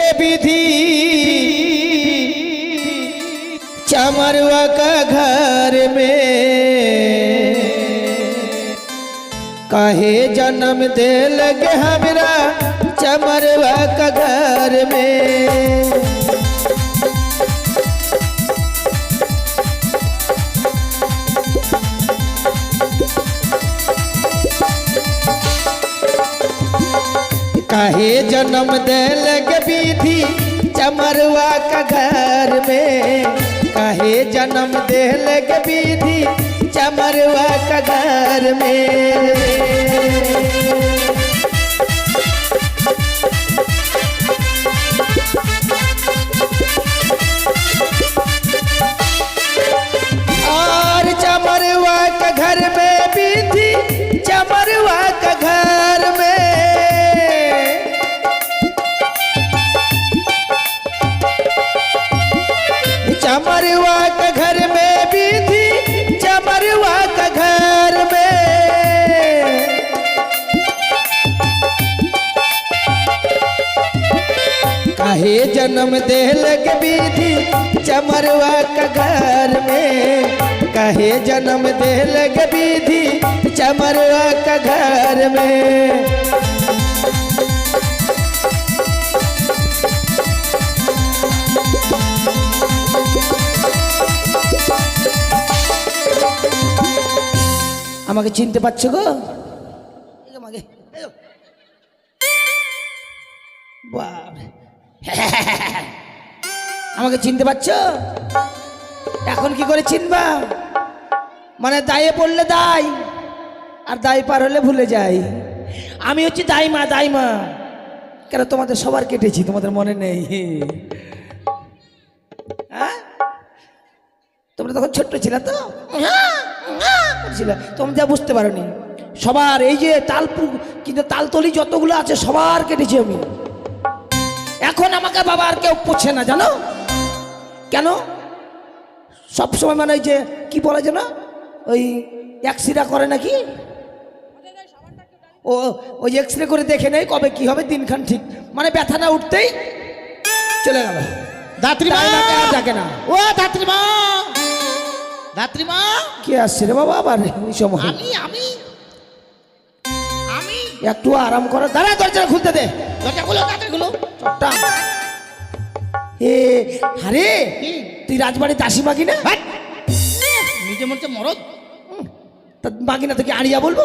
के विधि। चमरवा का घर में। कहे जन्म दे लगे हमरा चमरवा का घर में। काहे जन्म दे लगे विधि चमरवा का घर में? कहे जन्म दे लगे विधि चमरवा का घर में? जन्म दे लगे विधि चमरवा का घर में काहे जन्म दे लगे विधि चमरवा का घर में আমাকে চিনতে পারছো গো এই যে আমাকে, এই যে। বাপরে। আমাকে চিনতে পারছ? এখন কি করে চিনবা? মানে দায়ে পড়লে দায়, আর দায় পার হলে ভুলে যাই। আমি হচ্ছি দাইমা দাইমা। কেন তোমাদের সবার কেটেছি, তোমাদের মনে নেই? হ্যাঁ? তোমরা তখন ছোট্ট ছিল তো? তোমরা যা বুঝতে পারোনি। সবার এই যে তালপুক কিন্তু তালতলি যতগুলো আছে, সবার কেটেছি আমি। এখন আমাকে বাবা আর কেউ পুচ্ছে না জানো? কেন? সব সময় মানে ওই যে কি বলে যেন? ওই এক্সরে করে নাকি? ও ওই এক্সরে করে দেখে নেই কবে কি হবে দিনখান ঠিক। মানে ব্যথা না উঠতেই চলে গেল। দাত্রীমা আর ডাকে না ও দাত্রীমা দাত্রীমা কে আসছে রে বাবা আবার? এই সময়। আমি আমি আমি। একটু আরাম করো। দাঁড়া দরজা খুলতে দে। দরজা খুলো তাড়াতাড়ি খুলো। চট্টা এ আরে তুই রাজবাড়ি দাসী মাগি না? নিজে মনে হচ্ছে মরদ তা মাগি না তোকে আড়িয়া বলব?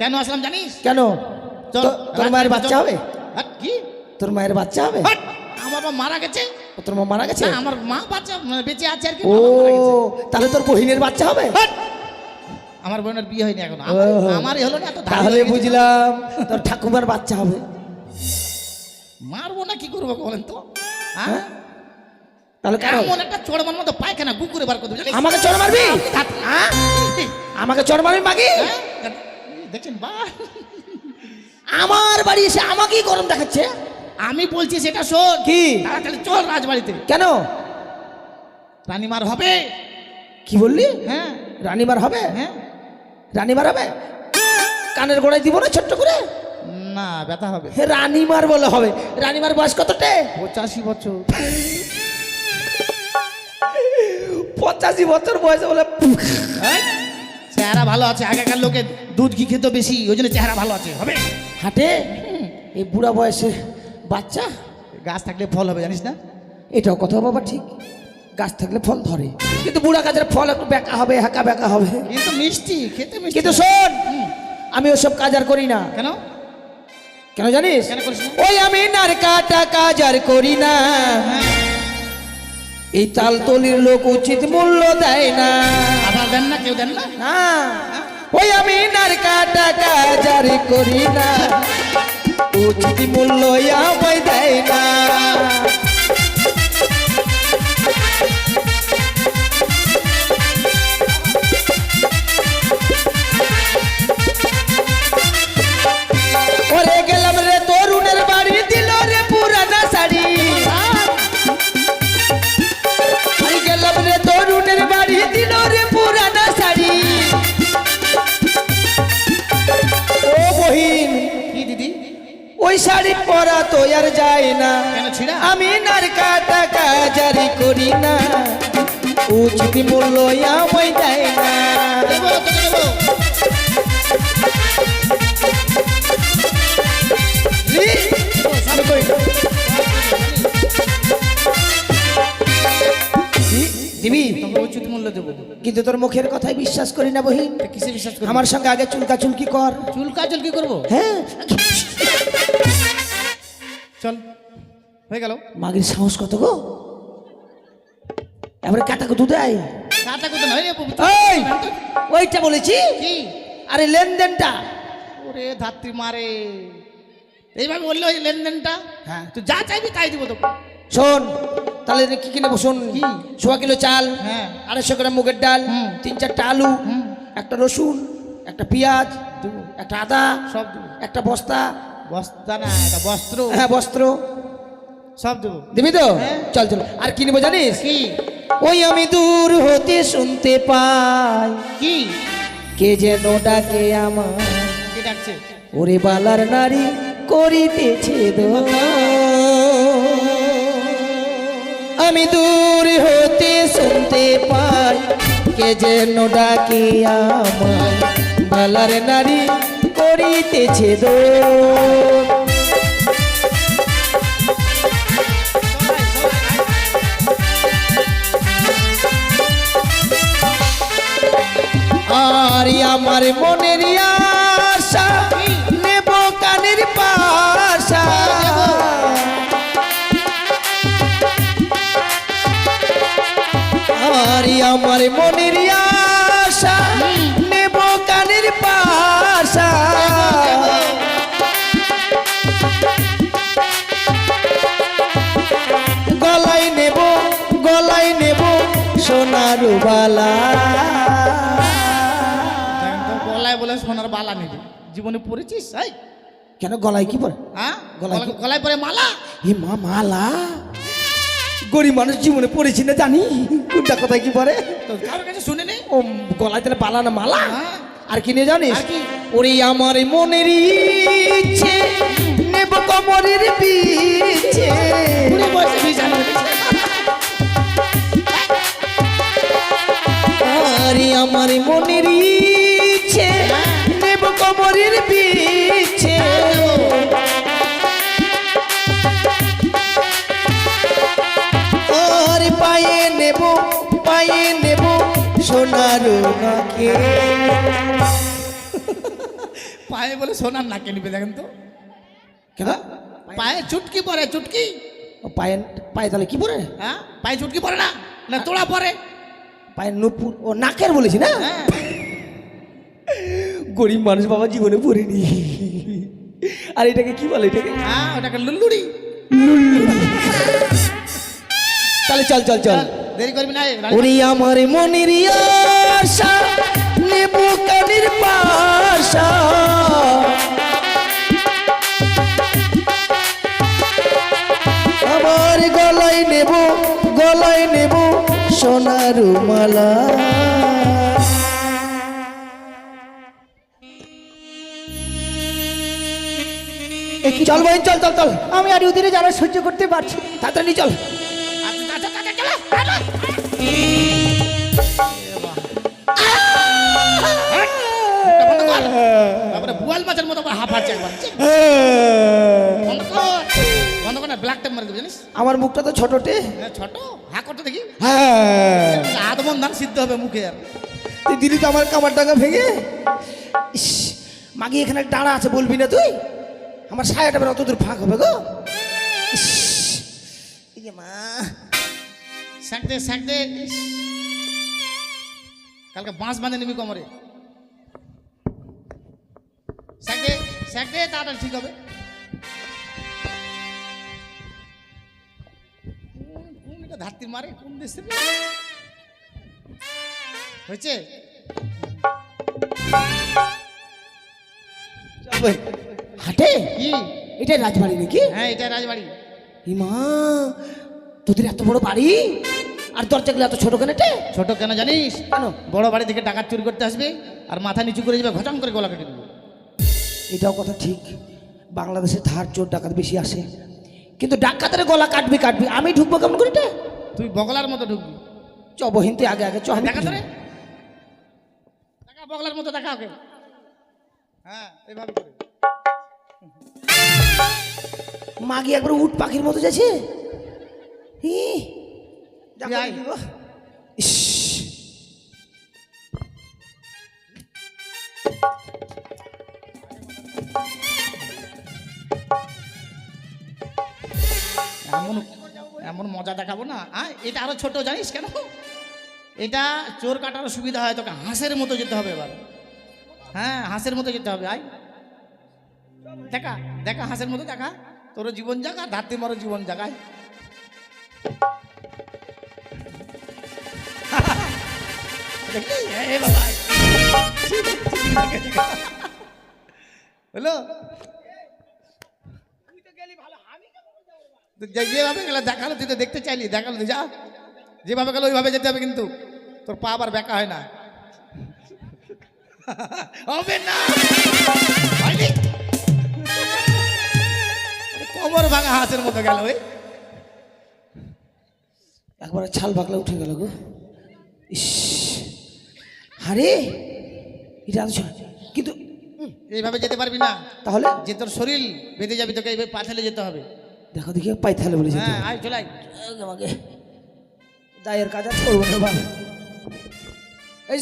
কেন আসলাম জানিস? কেন? চল, তোর মায়ের বাচ্চা হবে? হাট, কি? তোর মায়ের বাচ্চা হবে! আমার বাবা মারা গেছে। তোর মা মারা গেছে? আমার মা বাচ্চা মানে বেঁচে আছে আর কি ও তাহলে তোর বহিনের বাচ্চা হবে! আমার বোনের বিয়ে হয়নি এখন। আমারই হলো না তাহলে বুঝলাম তোর ঠাকুমার বাচ্চা হবে। মারবো না কি করব বলেন তো? হ্যাঁ? হ্যাঁ? তাহলে? এমন একটা চড়মান মতো পায়খানা কুকুরে বার করে দেবে আমাকে চড় মারবি? হ্যাঁ? আমাকে চড় মারবি মাগি হ্যাঁ? দেখছেন বা আমার বাড়ি এসে আমাকেই গরম দেখাচ্ছে? আমি বলছি সেটা শোন। কি? তাড়াতাড়ি চল রাজবাড়িতে। কেন? রানীমার হবে। কি বললি? হ্যাঁ। রানীবার হবে? হ্যাঁ। রানীবার হবে? কানের গোড়ায় দিব না ছোট্ট করে? না ব্যথা হবে। রানীমার বলে হবে। রানীমার বয়স কতটে? পঁচাশি বছর। পঁচাশি বছর বয়সে বলে হ্যাঁ? চেহারা ভালো আছে আগেকার লোকে দুধ ঘি খেতে বেশি ওই জন্য চেহারা ভালো আছে হবে? হাঁটে? এই বুড়া বয়সে বাচ্চা? গাছ থাকলে ফল হবে জানিস না? এটাও কথা বাবা ঠিক। গাছ থাকলে ফল ধরে। কিন্তু বুড়া গাছের ফল একটু বেঁকা হবে হাঁকা বেঁকা হবে। কিন্তু মিষ্টি খেতে মিষ্টি কিন্তু শোন আমি ওসব কাজ আর করি না। কেন? কেন জানিস? ওই আমি নারকাটা কাজ আর করি না। এই তালতলির লোক উচিত মূল্য দেয় না। আবার দেন না কেউ দেন না? না। ওই আমি নারকাটা কাজ আর করি না। উচিত মূল্য আমায় দেয় না। পরা তো আর যায় না? আমি নারকা টাকা জারি করি না। উচিত মূল্য আমায় দেয় না। দেবো উচিত মূল্য দেবো। কিন্তু তোর মুখের কথাই বিশ্বাস করি না বহি। কিসে বিশ্বাস আমার সঙ্গে আগে চুলকা চুলকি কর। চুল কাজল কি করব? হ্যাঁ। চল। হয়ে গেল। মাগির সাহস কত গো? এবারে কাটা কত দেয়। কাটা কত নয়। এই ওইটা বলেছি? কি? আরে লেনদেনটা। ওরে ধাত্রী মারে এইভাবে বললে ওই লেনদেনটা? হ্যাঁ। তুই যা চাইবি তাই দিব তোকে। শোন তাহলে কি কিনে শোন কি? সোয়া কিলো চাল হ্যাঁ। আড়াইশো গ্রাম মুগের ডাল তিন চারটা আলু একটা রসুন একটা পেঁয়াজ একটা আদা সব একটা বস্তা বস্তা না এটা বস্ত্র। হ্যাঁ বস্ত্র। সব দেবো। দিবি তো? হ্যাঁ। চল চল। আর কি নেব জানিস? কি? ওই আমি দূর হতে শুনতে পাই। কি? কে যেন ডাকে আমার। কি ডাকছে? ওরে বালার নারী করিতেছে দো আমি দূর হতে শুনতে পাই। কে যেন ডাকে আমায় বালার নারী করিতেছে দো। আর আমার মনের আশা নেব কানের পাশা। আর আমার মনের বালা। গলায় বলে সোনার বালা নেবে। জীবনে পড়েছিস? এই। কেন গলায় কি পরে? হ্যাঁ? গলায় গলায় পরে মালা? এ মা মালা? গরিব মানুষ জীবনে পড়েছি না জানি। কোনটা কোথায় কি পরে? কারোর কাছে শুনে নেই ও গলায় তাহলে বালা না মালা? হ্যাঁ। আর কি নিয়ে জানিস? ওরে আমার মনের ইচ্ছে নেব কমরের পিছে। আরে আমার মনের ইচ্ছে নেব কমরের পিছে। আর পায়ে নেব পায়ে নেব সোনার নাকে পায়ে বলে সোনার নাকে নিবে দেখেন তো। কেন? পায়ে চুটকি পরে চুটকি। ও পায়ে পায়ে তাহলে কি পরে? হ্যাঁ পায়ে চুটকি পরে না না তোড়া পরে। পায়ে নুপুর ও নাকের বলেছি না? হ্যাঁ। গরিব মানুষ বাবা জীবনে পড়েনি। আর এটাকে কি বলে এটাকে? হ্যাঁ ওটাকে লুল্লুড়ি তাহলে চল চল চল। দেরি করবি না ওরে আমার মনের আশা নেব কানের পাশা। আমার গলায় নেব সোনার মালা। চল ভাই চল চল চল। আমি আর ওদিনে যারা সহ্য করতে পারছি। তাড়াতাড়ি চল। বুয়াল মাছের মতো করে হাঁপাচ্ছে একবার। বন্ধ কর ব্ল্যাক টেপ মারে দেবে জানিস? আমার মুখটা তো ছোটটে হ্যাঁ, ছোট? হা করতে দেখি। হ্যাঁ। আদমন ধান সিদ্ধ হবে মুখে আর। তুই দিলি তো আমার কামার টাকা ভেঙে। ইস, মাগি এখানে ডাঁড়া আছে বলবি না তুই? আমার সায়াটা বের অত দূর ফাঁক হবে গো। মা। কালকে বাঁশ বাঁধে নিবি কোমরে। তাড়াতাড়ি ঠিক হবে। ধাত্রী মারে কোন দেশে হয়েছে? হাটে? কি? এটাই রাজবাড়ি নাকি? হ্যাঁ এটা রাজবাড়ি। ই মা তোদের এত বড় বাড়ি? আর দরজাগুলো এত ছোট কেন এটে? ছোট কেন জানিস? কেন? বড় বাড়ি থেকে টাকা চুরি করতে আসবে আর মাথা নিচু করে যাবে ঘটন করে গলা কেটে দেবে। এটাও কথা ঠিক। বাংলাদেশে ধার চোর ডাকাত বেশি আসে। কিন্তু ডাক্তাতের গলা কাটবি কাটবি। আমি ঢুকবো কেমন করে? তুই বগলার মতো ঢুকবি। চ বহিন তুই আগে আগে। চ আমি তো বগলার মতো দেখা ওকে। হ্যাঁ এইভাবে করে। মাগি একবার উট পাখির মতো যাচ্ছে? ইস, এমন এমন মজা দেখাবো না। হ্যাঁ এটা আরও ছোট, জানিস কেন? এটা চোর কাটারও সুবিধা হয়, তোকে হাঁসের মতো যেতে হবে এবার। হ্যাঁ হাঁসের মতো যেতে হবে, আয়। দেখা দেখা হাঁসের মতো, দেখা। তোর জীবন জাগা ধাত্রী মরো জীবন বাবা হলো তো যে- যেভাবে গেলে দেখাল তুই তো দেখতে চাইলি দেখাল তুই যা। যেভাবে গেলো ওইভাবে যেতে হবে কিন্তু। তোর পা আবার বেকা হয় না। হবে না? কোমর ভাঙা হাঁসের মতো গেল ওই। একবারে ছাল পাকলা উঠে গেল গো। ইস! আরে এটা কিন্তু এইভাবে যেতে পারবি না। তাহলে? যে তোর শরীর বেঁধে যাবি তোকে এইভাবে পাথালে যেতে হবে। দেখো দেখি পাই তাহলে বলেছি হ্যাঁ আয় চলাই আমাকে দায়ের কাজ আর করব না বাবা। এই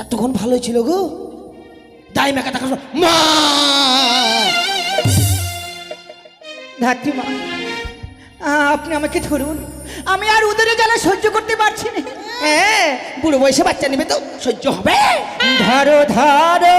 এতক্ষণ ভালোই ছিল গো। দাই মেকা দেখা মা! ধাত্রী মা আপনি আমাকে ধরুন। আমি আর উদরে জ্বালা সহ্য করতে পারছি না। হ্যাঁ বুড়ো বয়সে বাচ্চা নেবে তো সহ্য হবে। ধরো ধরো।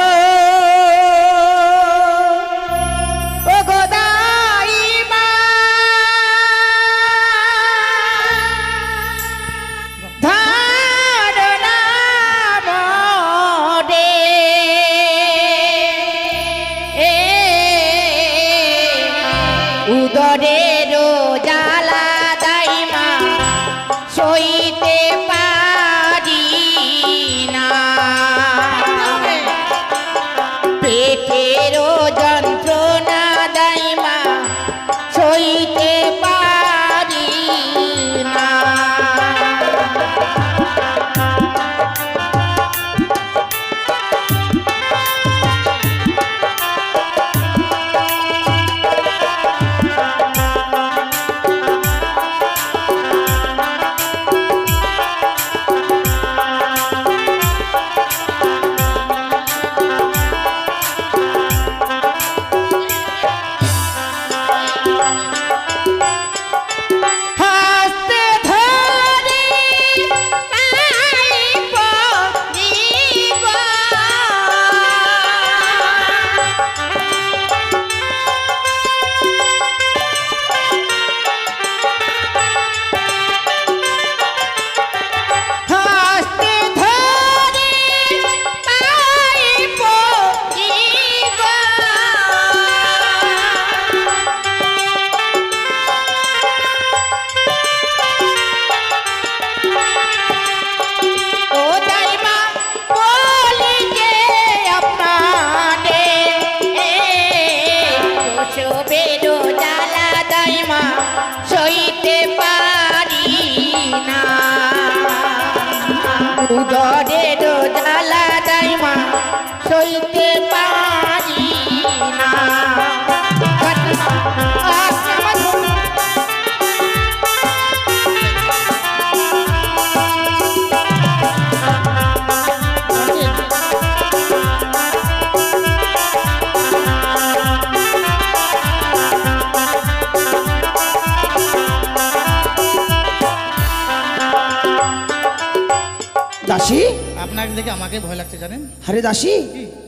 আপনাকে দেখে আমাকে ভয় লাগছে জানেন? আরে দাসী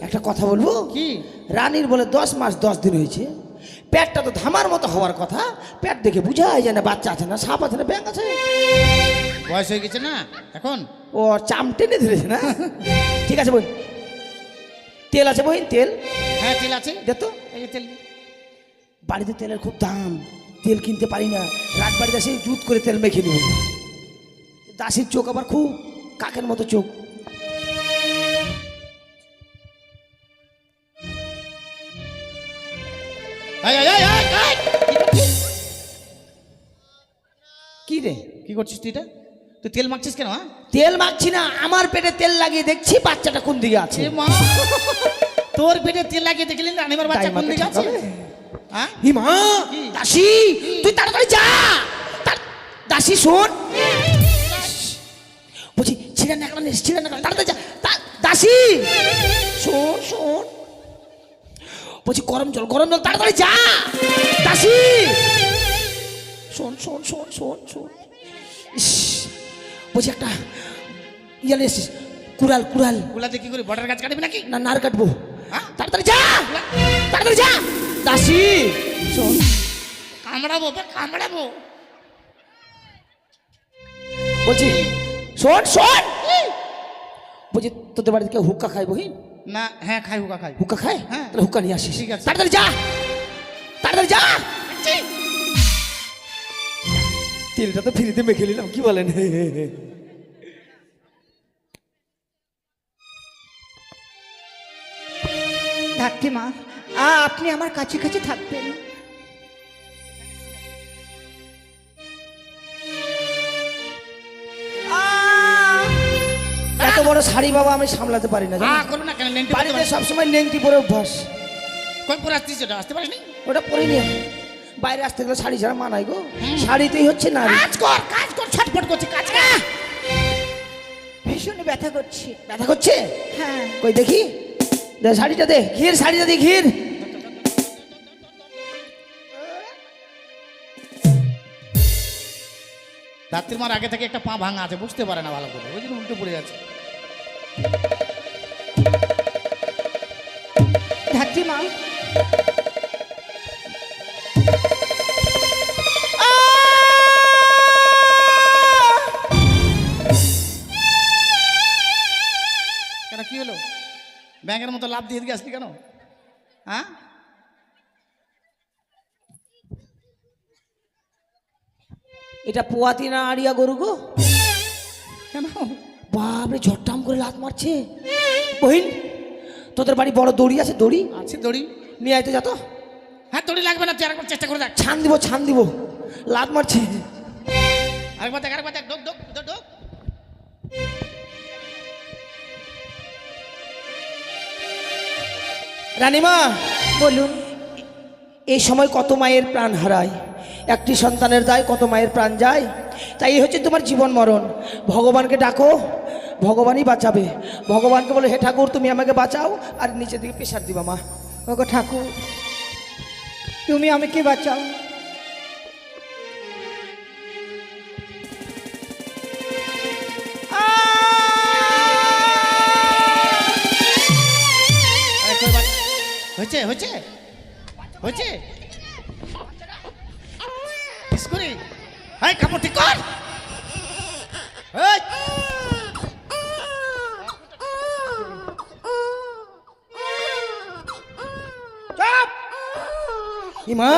একটা কথা বলব? কি? রানীর বলে দশ মাস দশ দিন হয়েছে। পেটটা তো ধামার মতো হওয়ার কথা। পেট দেখে বুঝাই যায় না বাচ্চা আছে না সাপ আছে না ব্যাং আছে। বয়স হয়ে গেছে না? এখন? ও চাম টেনে ধরেছে না? ঠিক আছে বই। তেল আছে বহিন তেল? হ্যাঁ তেল আছে। দে তো। এই তেল। বাড়িতে তেলের খুব দাম। তেল কিনতে পারি না। রাত বাড়িতে এসে জুত করে তেল মেখে নেব। দাসির চোখ আবার খুব কাকের মতো চোখ। কি রে? কি করছিস তুই এটা? তুই তেল মাখছিস কেন হ্যাঁ? তেল মাখছি না আমার পেটে তেল লাগিয়ে দেখছি বাচ্চাটা কোন দিকে আছে। তোর পেটে তেল লাগিয়ে দেখলি না রানিমার বাচ্চা কোন দিকে আছে? হ্যাঁ? হি মা তুই তাড়াতাড়ি যা! দাসী শোন। বলছি ছিঁড়ে না কারণ ছিঁড়ে না কারণ তাড়াতাড়ি যা। দাসী! শোন শোন। বলছি গরম জল গরম জল তাড়াতাড়ি যা দাসী। শোন শোন শোন শোন শোন। ইস, বলছি একটা ইয়ালে এসেছিস কুড়াল কুড়াল। গুলাতে কি করে বর্ডার গাছ কাটবি নাকি? না নার কাটবো। হ্যাঁ? তাড়াতাড়ি যা তাড়াতাড়ি যা দাসি। শোন। কামড়াবো কামড়াবো। বলছি শোন শোন। বলছি তোদের বাড়িতে কেউ হুক্কা খাইবো বহিন না হ্যাঁ খাই হুকা খাই। হুকা খায়? হ্যাঁ। তাহলে হুকা নিয়ে আসিস। ঠিক আছে। তাড়াতাড়ি যা! তাড়াতাড়ি যা! তেলটা তো ফ্রিতে মেখে নিলাম কি বলেন? ধাত্রীমা মা আপনি আমার কাছে কাছে থাকবেন। বড় শাড়ি বাবা আমি সামলাতে পারি না জানো? হ্যাঁ করো না কেন? লেংটি বাড়িতে সবসময় লেংটি পরে অভ্যাস। কই পরে আসছিস ওটা? আসতে পারিস ওটা পরে নিয়ে বাইরে আসতে গেলে শাড়ি ছাড়া মানাই গো। শাড়িতেই হচ্ছে নারী। কাজ কর কাজ কর ছটফট করছে কাজ কর। ভীষণ ব্যথা করছে। ব্যথা করছে? হ্যাঁ। কই দেখি? দে শাড়িটা দে ঘির শাড়িটা দে ঘির। রাত্রির মার আগে থেকে একটা পা ভাঙা আছে বুঝতে পারে না ভালো করে। ওই জন্য উল্টো পড়ে যাচ্ছে। ধাত্রীমা কেন কি হলো? ব্যাংকের মতো লাভ দিয়ে দিয়ে আসলি কেন? হ্যাঁ? এটা পোয়াতি না আড়িয়া গরু গো? কেন? বাপরে ঝট্টাম করে লাত মারছে। বহিন তোদের বাড়ি বড় দড়ি আছে দড়ি? আছে দড়ি। নিয়ে আইতে তো যা তো। হ্যাঁ দড়ি লাগবে না তুই আরেকবার চেষ্টা করে দেখ। ছান দিব ছান দিব। লাত মারছে। আরেকবার দেখ আরেকবার দেখ ডোক ডোক ডোক ডোক রানীমা বলুন এই সময় কত মায়ের প্রাণ হারায়? একটি সন্তানের দায় কত মায়ের প্রাণ যায়? তাই এই হচ্ছে তোমার জীবন মরণ। ভগবানকে ডাকো। ভগবানই বাঁচাবে। ভগবানকে বলে, হে ঠাকুর, তুমি আমাকে বাঁচাও আর নিচের দিকে প্রেশার দিবা, মা। ওগো ঠাকুর, তুমি আমাকে বাঁচাও? হয়েছে হয়েছে হয়েছে। কাপড় ঠিক কর। ইমা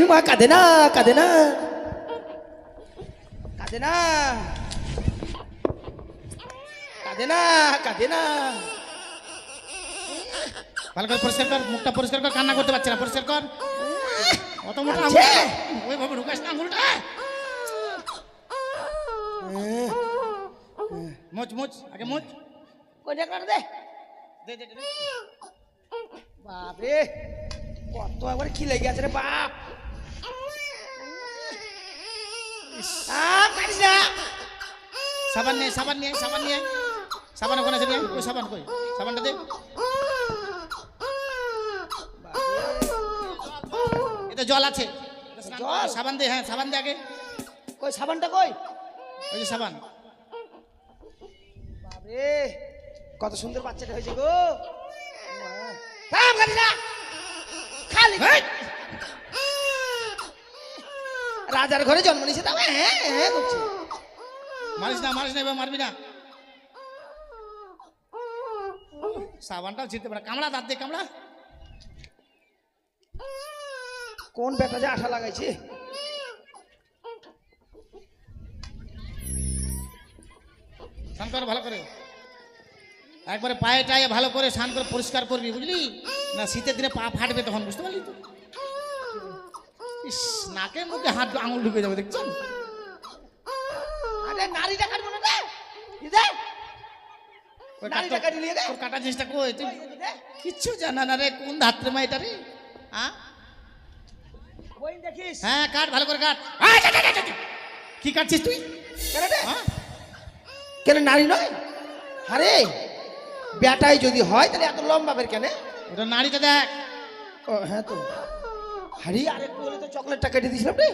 ইমা কাঁদে না কাঁদে না কাঁদে না কাঁদে না কাঁদে না ভালো করে পরিষ্কার কর মুখটা পরিষ্কার কর কান্না করতে পারছে না পরিষ্কার কর। অত মোটা? আঙুল ওইভাবে ঢুকাস না আঙুলটা। মোচ মোচ আগে মোচ কই দেখ দে কত একবার কি লেগে আছে রে বাপ। সাবান নিয়ে সাবান নিয়ে সাবান নিয়ে। সাবান ওখানে আছে নিয়ে। ওই সাবান কই? সাবানটা দে। এটা জল আছে? সাবান দে হ্যাঁ সাবান দে আগে। কই সাবানটা কই? ওই যে সাবান। বাপরে। কত সুন্দর বাচ্চাটা হয়েছে গো। খালি। রাজার ঘরে জন্ম নিছে তবে হ্যাঁ, হ্যাঁ, হ্যাঁ, মারিস না মারিস না এবার মারবি না। সাবানটাও ছিঁড়তে পারে। কামড়া দাঁত দিয়ে কামড়া। কোন বেটা যে আশা লাগাইছে? শঙ্কর ভালো করে। একবারে পায়ে টায়ে ভালো করে স্নান করে পরিষ্কার করবি বুঝলি? না শীতের দিনে পা ফাটবে তখন বুঝতে পারলি তো? ইস নাকে মুখে হাত আঙুল ঢুকে যাবে দেখছেন আরে নারীটা কাটবো না কাটি জিনিসটা কই? তুই কিচ্ছু জানা না রে কোন ধাত্রে মা এটা রে? হ্যাঁ দেখিস। হ্যাঁ কাট ভালো করে কাট। কি কাটছিস তুই? কেন নারী নয়? আরে বেটাই যদি হয় তাহলে এত লম্বা বের কেন? ওটা নাড়িটা দেখ। ও হ্যাঁ তো। হারি আরেকটু হলে তো চকলেটটা কেটে দিয়েছিলাম রে?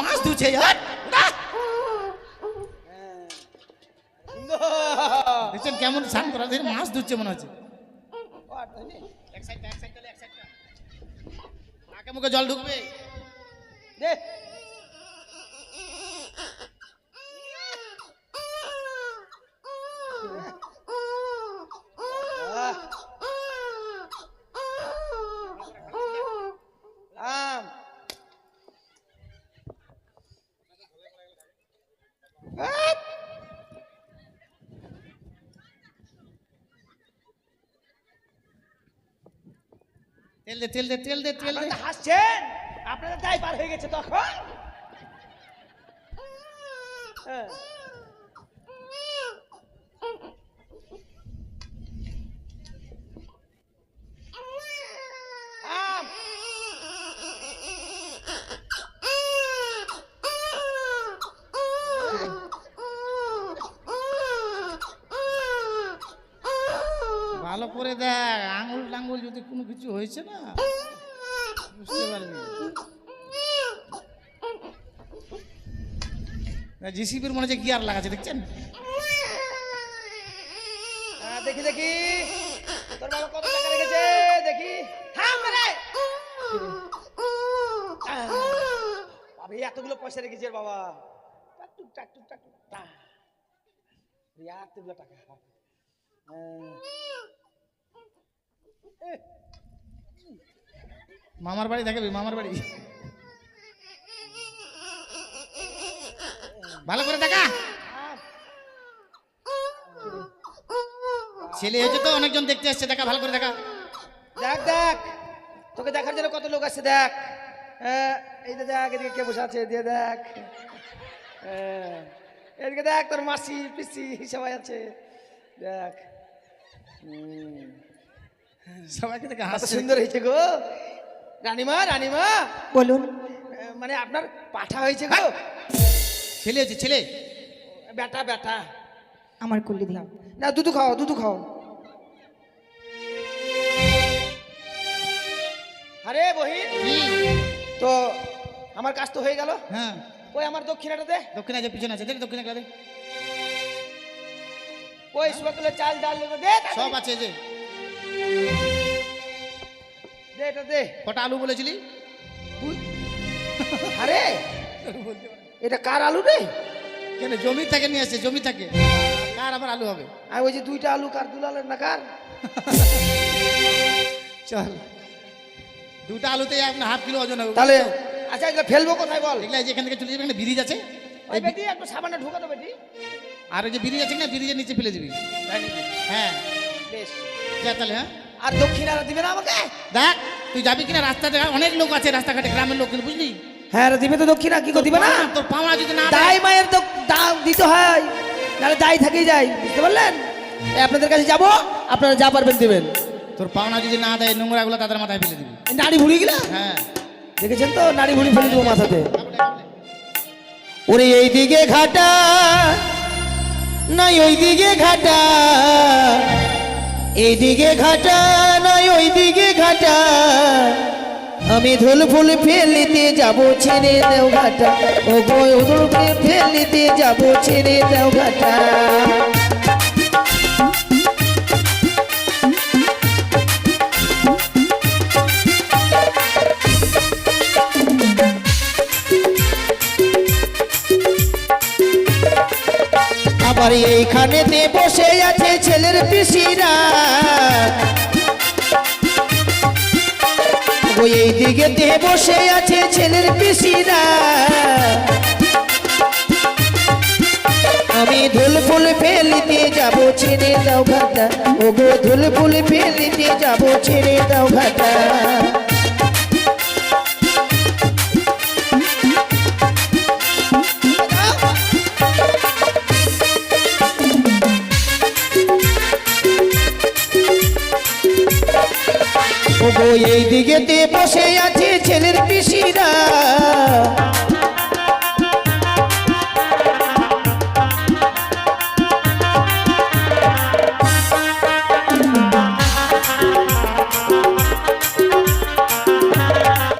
মাছ ধুচ্ছে ইয়ার দেখছেন কেমন স্নান করা মাছ ধরছে মনে হচ্ছে। মুখে জল ঢুকবে। তেল দে তেল দে তেল দে। হাসছেন? আপনাদের তাই পার হয়ে গেছে তখন? হ্যাঁ। আম। ভালো করে দেখ আঙুল টাঙ্গুল যদি কোনো কিছু হয়েছে না বুঝতে পারবি জিসিবির মনে হচ্ছে গিয়ার লাগাচ্ছে দেখছেন? হ্যাঁ, দেখি দেখি। তোর বাবা কত রেখেছে? দেখি। আরে এতগুলো পয়সা রেখেছে বাবা। টাকটুক টাকটুক টাকটুক এতগুলো টাকা। হ্যাঁ। মামার বাড়ি দেখাবি মামার বাড়ি? ভালো করে দেখা। ছেলে হয়েছে তো অনেকজন দেখতে আসছে। দেখা ভালো করে দেখা। দেখ দেখ। তোকে দেখার জন্য কত লোক আসছে দেখ। হ্যাঁ, এই যে দেখ এদিকে কে বসে আছে দিয়ে দেখ। হ্যাঁ, এদিকে দেখ তোর মাসি পিসি সবাই আছে। দেখ। সবাইকে দেখে হাসছে? সুন্দর হয়েছে গো। রানিমা রানিমা। বলুন। মানে আপনার পাঠা হয়েছে গো। ছেলে আছে ছেলে। বেটা বেটা আমার কুল্লি দিন না দুধু খাও দুধু খাও। আরে বহিন কি? তো আমার কাজ তো হয়ে গেল। হ্যাঁ। ওই আমার দক্ষিণাটা দে। দক্ষিণে আছে পিছনে আছে। দেখ দক্ষিণে দে। ওই শুকলো চাল ডাল দে সব আছে যে। দে এটা দে। কটা আলু বলেছিলি? আরে। এটা কার আলু রে? কেন জমি থেকে নিয়ে আসছে জমি থেকে? কার আবার আলু হবে? আর ওই যে দুইটা আলু কার দুলালের না কার? চল। দুটা আলুতে আপনার হাফ কিলো ওজন হবে তাহলে আচ্ছা এগুলো ফেলব কোথায় বল? এগুলো এই যে এখান থেকে চলে যাবে এখানে ব্রিজ আছে। ওই বেটি একটু সাবানটা ঢুকা তো বেটি। আর ওই যে ব্রিজ আছে না ব্রিজের নিচে ফেলে দিবি। হ্যাঁ। বেশ। যা তাহলে হ্যাঁ। আর দক্ষিণারা দিবে না আমাকে? দেখ তুই যাবি কিনা রাস্তাতে? অনেক লোক আছে রাস্তাঘাটে গ্রামের লোক কিন্তু বুঝলি? হ্যাঁ রে, দিবে তো দক্ষিণা কি করে দিবে না? তোর পাওনা যদি না দেয়, মায়ের তো দাম দিতে হয় নাহলে দায় থেকেই যায় বুঝতে পারলেন? আপনাদের কাছে যাব আপনারা যা পারবেন দেবেন। তোর পাওনা যদি না দেয় নোংরাগুলো তাদের মাথায় ফেলে দিবি। এই নাড়ি ভুড়ি গিলা? হ্যাঁ। দেখেছেন তো নাড়ি ভুড়ি ফেলে দেবো মাথাতে? ওরে এই দিকে ঘাটা নাই ওই দিকে ঘাটা। এই দিকে ঘাটা নাই ওই দিকে ঘাটা। আমি ধুল ফুল ফেলিতে যাব, ছেড়ে দেও ঘাটা। ও ধুল ফেলিতে যাব, ছেড়ে দেও ঘাটা। আবার এইখানেতে বসে আছে ছেলের পিসিরা। এই দিকেতে বসে আছে ছেলের পিসিরা। আমি ধুল ফুল ফেলিতে যাব, ছেড়ে দাও ঘাটা ও গো ধুল ফুল ফেলিতে যাব, ছেড়ে দাও ঘাটা এই দিকে বসে আছে ছেলের পিসিরা।